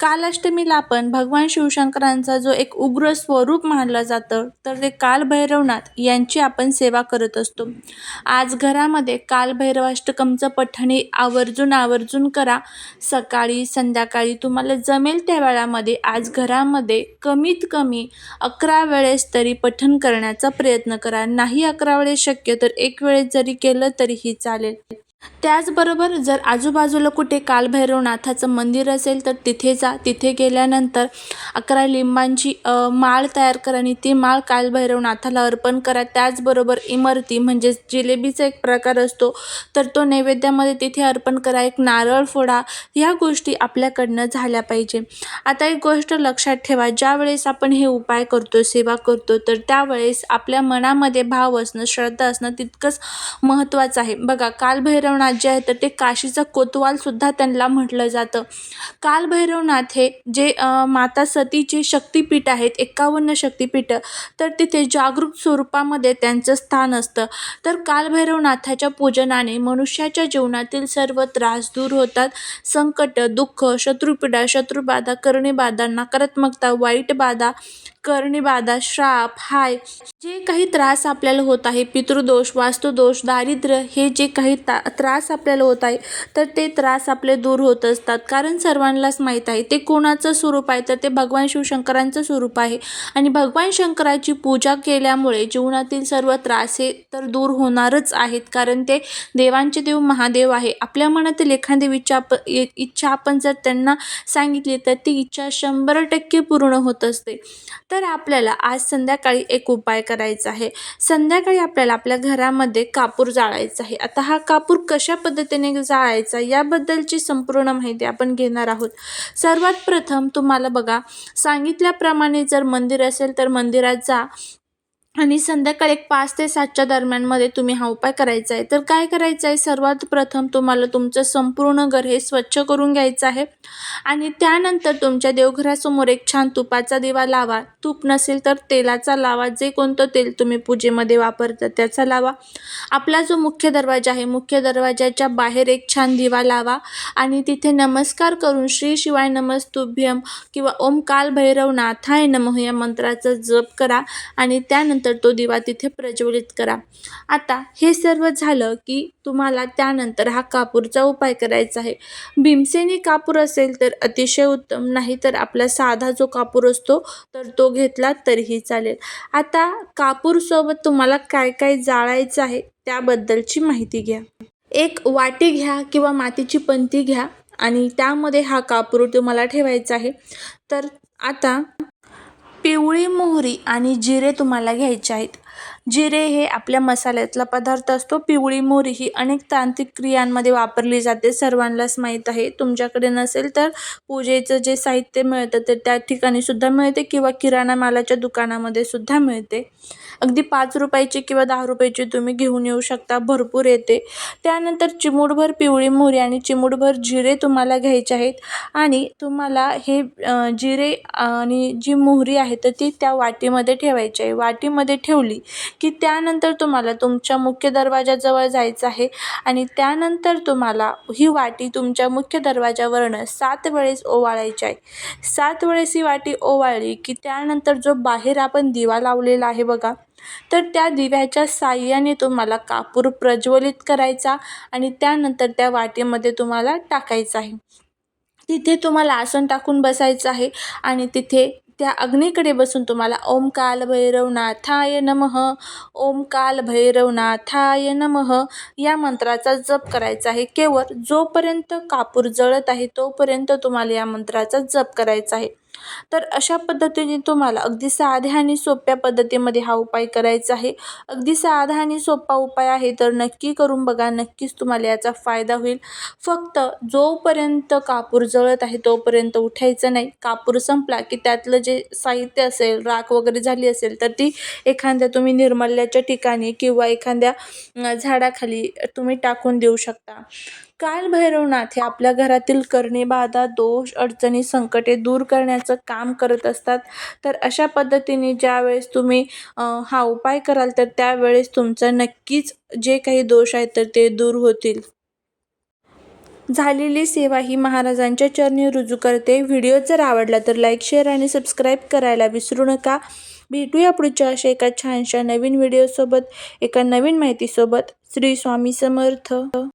कालाष्टमीला आपण भगवान शिवशंकरांचा जो एक उग्र स्वरूप मानलं जातं तर ते कालभैरवनाथ यांची आपण सेवा करत असतो. आज घरामध्ये कालभैरवाष्टकमचं पठणे आवर्जून आवर्जून करा. सकाळी संध्याकाळी तुम्हाला जमेल त्या वेळामध्ये आज घरामध्ये कमीत कमी अकरा वेळेस तरी पठण करण्याचा प्रयत्न करा. नाही अकरा वेळेस शक्य तर एक वेळेस जरी केलं तरीही चालेल. त्याचबरोबर जर आजूबाजूला कुठे कालभैरवनाथाचं मंदिर असेल तर तिथे जा. तिथे गेल्यानंतर अकरा लिंबांची माळ तयार करा आणि ती माळ कालभैरवनाथाला अर्पण करा. त्याचबरोबर इमरती म्हणजेच जिलेबीचा एक प्रकार असतो. तर तो नैवेद्यामध्ये तिथे अर्पण करा. एक नारळ फोडा. ह्या गोष्टी आपल्याकडनं झाल्या पाहिजे. आता एक गोष्ट लक्षात ठेवा. ज्यावेळेस आपण हे उपाय करतो सेवा करतो तर त्यावेळेस आपल्या मनामध्ये भाव असणं श्रद्धा असणं तितकंच महत्त्वाचं आहे. बघा कालभैरव कालभैरवनाथ जे आहे तर ते काशीचं कोतवाल सुद्धा त्यांना म्हटलं जातं. कालभैरवनाथ हे जे माता सतीचे शक्तिपीठ आहेत एकावन्न शक्तिपीठ तर तिथे जागरूक स्वरूपामध्ये त्यांचं स्थान असतं. तर कालभैरवनाथाच्या पूजनाने मनुष्याच्या जीवनातील सर्व त्रास दूर होतात. संकट दुःख शत्रुपीडा शत्रुबाधा करणीबाधा नकारात्मकता वाईट बाधा करणीबाधा श्राप हाय जे काही त्रास आपल्याला होत आहे पितृदोष वास्तुदोष दारिद्र्य हे जे काही ता त्रास आपल्याला होत आहे तर ते त्रास आपले दूर होत असतात. कारण सर्वांनाच माहीत आहे ते कोणाचं स्वरूप आहे तर ते भगवान शिवशंकरांचं स्वरूप आहे. आणि भगवान शंकराची पूजा केल्यामुळे जीवनातील सर्व त्रास हे तर दूर होणारच आहेत. कारण ते देवांचे देव महादेव आहे. आपल्या मनातील एखादी विचार आप इच्छा आपण जर त्यांना सांगितली तर ती इच्छा शंभर टक्के पूर्ण होत असते. तर आपल्याला आज संध्याकाळी एक उपाय करायचा आहे. संध्याकाळी आपल्याला आपल्या घरामध्ये कापूर जाळायचा आहे. आता हा कापूर कशा पद्धतीने जाळायचा याबद्दलची संपूर्ण माहिती आपण घेणार आहोत. सर्वात प्रथम तुम्हाला बघा सांगितल्याप्रमाणे जर मंदिर असेल तर मंदिरात जा. आणि संध्याकाळी एक पाच ते सातच्या दरम्यानमध्ये तुम्ही हा उपाय करायचा आहे. तर काय करायचं आहे? सर्वात प्रथम तुम्हाला तुमचं संपूर्ण घर हे स्वच्छ करून घ्यायचं आहे. आणि त्यानंतर तुमच्या देवघरासमोर एक छान तुपाचा दिवा लावा. तूप नसेल तर तेलाचा लावा. जे कोणतं तेल तुम्ही पूजेमध्ये वापरता त्याचा लावा. आपला जो मुख्य दरवाजा आहे मुख्य दरवाजाच्या बाहेर एक छान दिवा लावा. आणि तिथे नमस्कार करून श्री शिवाय नमस्तुभ्यम किंवा ओम काल भैरवनाथाय नमः या मंत्राचा जप करा. आणि त्यानंतर तो दिवा तिथे प्रज्वलित करा. आता हे सर्व झालं की तुम्हाला त्यानंतर हा कापूरचा उपाय करायचा आहे. भीमसेनी कापूर असेल तर अतिशय उत्तम नाही तर आपला साधा जो कापूर असतो तर तो घेतला तरीही चालेल. आता कापूरसोबत तुम्हाला काय काय जाळायचं आहे त्याबद्दलची माहिती घ्या. एक वाटी घ्या किंवा मातीची पंती घ्या आणि त्यामध्ये हा कापूर तुम्हाला ठेवायचा आहे. तर आता पिवळी मोहरी आणि जिरे तुम्हाला घ्यायचे आहेत. जिरे हे आपल्या मसाल्यातला पदार्थ असतो. पिवळी मोहरी ही अनेक तांत्रिक क्रियांमध्ये वापरली जाते. सर्वांनाच माहीत आहे. तुमच्याकडे नसेल तर पूजेचं जे साहित्य मिळतं ते त्या ठिकाणी सुद्धा मिळते किंवा किराणा मालाच्या दुकानामध्ये सुद्धा मिळते. अगदी पाच रुपयाची किंवा दहा रुपयाची तुम्ही घेऊन येऊ शकता. भरपूर येते. त्यानंतर चिमूटभर पिवळी मोहरी आणि चिमूटभर जिरे तुम्हाला घ्यायचे आहेत. आणि तुम्हाला हे जिरे आणि जी मोहरी आहे तर ती त्या वाटीमध्ये ठेवायची आहे. वाटीमध्ये ठेवली की त्यानंतर तुम्हाला तुमच्या मुख्य दरवाजाजवळ जायचं आहे आणि त्यानंतर तुम्हाला ही वाटी तुमच्या मुख्य दरवाजावरनं सात वेळेस ओवाळायची आहे. सात वेळेस ही वाटी ओवाळली की त्यानंतर जो बाहेर आपण दिवा लावलेला आहे बघा तर त्या दिव्याच्या साह्याने तुम्हाला कापूर प्रज्वलित करायचा आणि त्यानंतर त्या वाटीमध्ये तुम्हाला टाकायचं आहे. तिथे तुम्हाला आसन टाकून बसायचं आहे आणि तिथे त्या अग्नीकडे बसून तुम्हाला ओम काल भैरवनाथाय नमः. ओम काल भैरवनाथाय नमः. या मंत्राचा जप करायचा आहे. केवळ जोपर्यंत कापूर जळत आहे तोपर्यंत तुम्हाला या मंत्राचा जप करायचा आहे. तर अशा पद्धतीने तुम्हाला अगदी साध्या आणि सोप्या पद्धतीमध्ये हा उपाय करायचा आहे. अगदी साधा आणि सोपा उपाय आहे तर नक्की करून बघा नक्कीच तुम्हाला याचा फायदा होईल. फक्त जोपर्यंत कापूर जळत आहे तोपर्यंत उठायचं नाही. कापूर संपला की त्यातलं जे साहित्य असेल राख वगैरे झाली असेल तर ती एखाद्या तुम्ही निर्मल्याच्या ठिकाणी किंवा एखाद्या झाडाखाली तुम्ही टाकून देऊ शकता. काल भैरवनाथ हे आपल्या घरातील करणे बाधा दोष अडचणी संकटे दूर करण्याचं काम करत असतात. तर अशा पद्धतीने ज्यावेळेस तुम्ही हा उपाय कराल तर त्यावेळेस तुमचं नक्कीच जे काही दोष आहेत तर ते दूर होतील. झालेली सेवा ही महाराजांच्या चरणी रुजू करते. व्हिडिओ जर आवडला तर लाईक शेअर आणि सबस्क्राईब करायला विसरू नका. भेटूया पुढच्या अशा एका छानशा नवीन व्हिडिओसोबत एका नवीन माहितीसोबत. श्री स्वामी समर्थ.